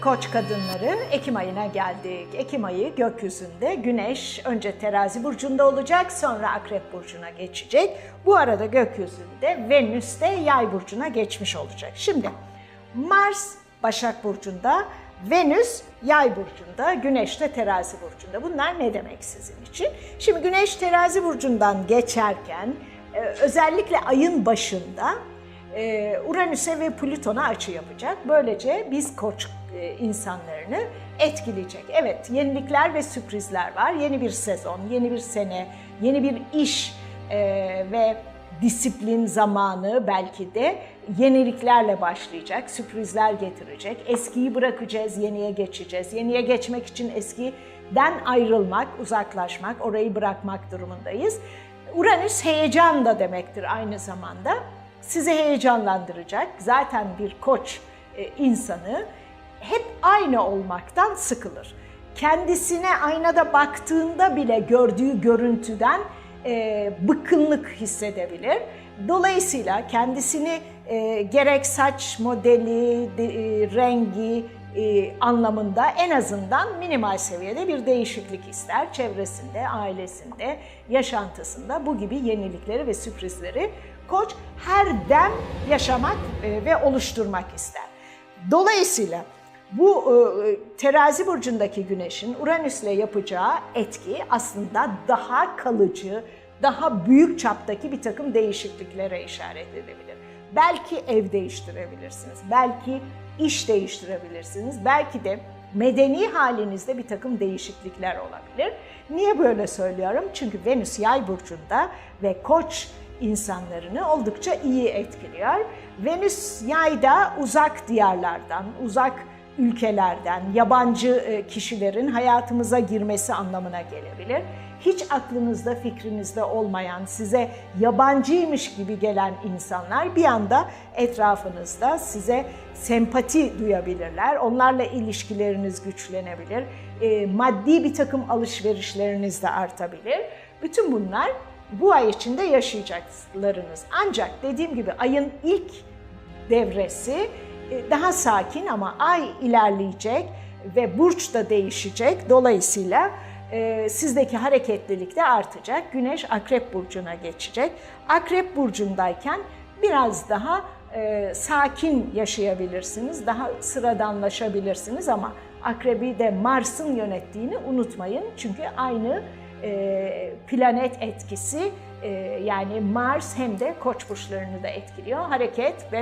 Koç kadınları Ekim ayına geldik. Ekim ayı gökyüzünde Güneş önce Terazi burcunda olacak, sonra Akrep burcuna geçecek. Bu arada gökyüzünde Venüs de Yay burcuna geçmiş olacak. Şimdi Mars Başak burcunda, Venüs Yay burcunda, Güneş de Terazi burcunda. Bunlar ne demek sizin için? Şimdi Güneş Terazi burcundan geçerken e, özellikle ayın başında e, Uranüs'e ve Plüton'a açı yapacak. Böylece biz koç e, insanlarını etkileyecek. Evet, yenilikler ve sürprizler var. Yeni bir sezon, yeni bir sene, yeni bir iş e, ve disiplin zamanı belki de yeniliklerle başlayacak, sürprizler getirecek. Eskiyi bırakacağız, yeniye geçeceğiz. Yeniye geçmek için eskiden ayrılmak, uzaklaşmak, orayı bırakmak durumundayız. Uranüs heyecan da demektir aynı zamanda. Sizi heyecanlandıracak. Zaten bir koç e, insanı hep aynı olmaktan sıkılır. Kendisine aynada baktığında bile gördüğü görüntüden e, bıkkınlık hissedebilir. Dolayısıyla kendisini e, gerek saç modeli, de, e, rengi anlamında en azından minimal seviyede bir değişiklik ister. Çevresinde, ailesinde, yaşantısında bu gibi yenilikleri ve sürprizleri koç her dem yaşamak e, ve oluşturmak ister. Dolayısıyla bu e, terazi burcundaki güneşin Uranüs'le yapacağı etki aslında daha kalıcı, daha büyük çaptaki bir takım değişikliklere işaret edebilir. Belki ev değiştirebilirsiniz, belki iş değiştirebilirsiniz, belki de medeni halinizde bir takım değişiklikler olabilir. Niye böyle söylüyorum? Çünkü Venüs yay burcunda ve koç insanlarını oldukça iyi etkiliyor. Venüs yayda uzak diyarlardan, uzak ülkelerden, yabancı e, kişilerin hayatımıza girmesi anlamına gelebilir. Hiç aklınızda, fikrinizde olmayan, size yabancıymış gibi gelen insanlar bir anda etrafınızda size sempati duyabilirler. Onlarla ilişkileriniz güçlenebilir. E, Maddi bir takım alışverişleriniz de artabilir. Bütün bunlar bu ay içinde yaşayacaklarınız. Ancak dediğim gibi ayın ilk devresi e, daha sakin ama ay ilerleyecek ve burç da değişecek. Dolayısıyla e, sizdeki hareketlilik de artacak. Güneş Akrep Burcu'na geçecek. Akrep Burcu'ndayken biraz daha e, sakin yaşayabilirsiniz, daha sıradanlaşabilirsiniz ama Akrebi de Mars'ın yönettiğini unutmayın. Çünkü aynı planet etkisi e, yani Mars hem de koç burçlarını da etkiliyor. Hareket ve